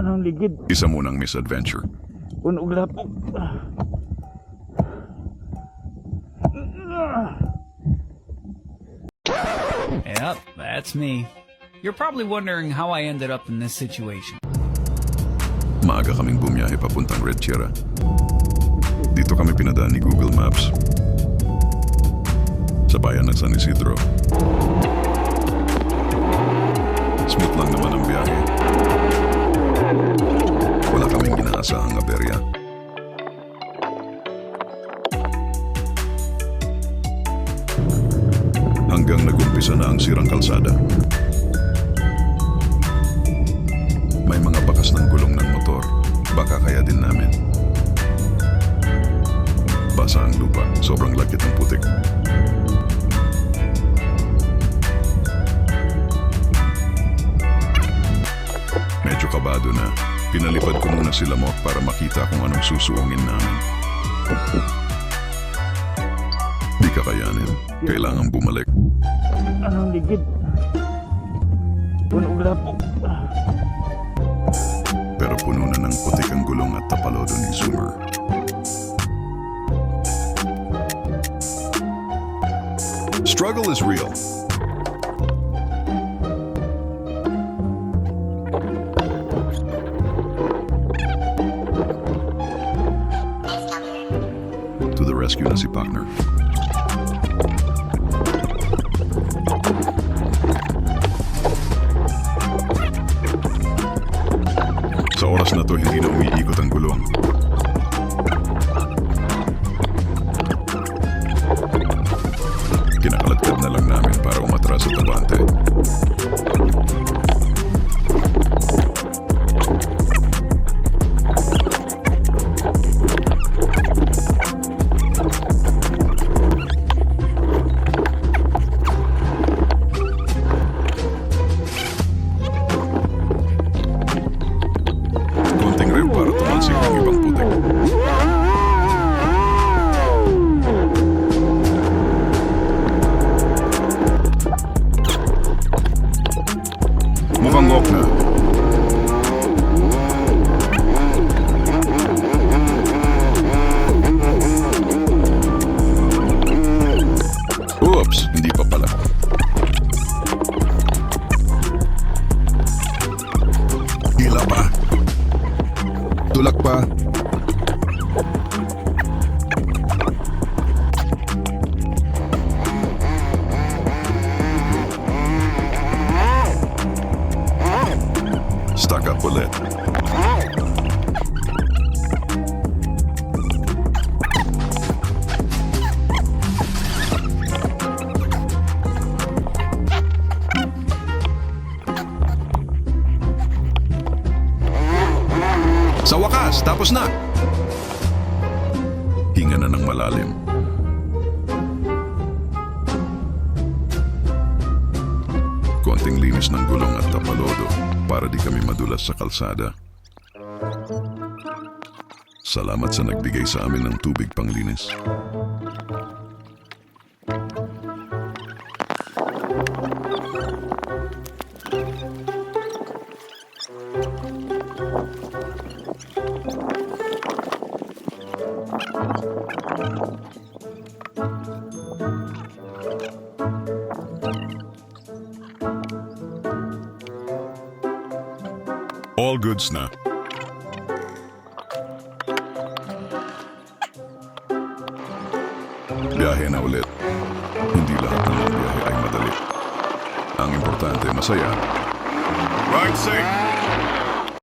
Anong ligid? Isa munang misadventure. Puno og lapok. Yep, that's me. You're probably wondering how I ended up in this situation. Maaga kaming bumiyahe papuntang Red Sierra. Dito kami pinadaan ni Google Maps. Sa bayan ng San Isidro. Smooth lang naman ang biyahe. Kaming inaasahang aberya. Hanggang nagumpisa na ang sirang kalsada. May mga bakas ng gulong ng motor. Baka kaya din namin. Basa ang lupa. Sobrang lagkit ng putik. Medyo kabado na. Pinalipad ko muna sila mo para makita kung anong susuungin namin. Di kakayanin. Kailangan bumalik. Anong ligid? Puno og lapok. Pero puno na ng putik ang gulong at tapalodo ni Zoomer. Struggle is real. To the rescue na si partner. Sa oras na to, hindi na umiikot ang gulong. Kinakaladkad na lang namin para umatras sa tabante. Para Stuck up ulit. Sa tapos na. Hinga na ng malalim. Konting linis ng gulong at tapalodo para di kami madulas sa kalsada. Salamat sa nagbigay sa amin ng tubig panglinis. All goods na. Biyahe na ulit. Hindi lahat ng biyahe ay madali. Ang importante, masaya. Ride safe!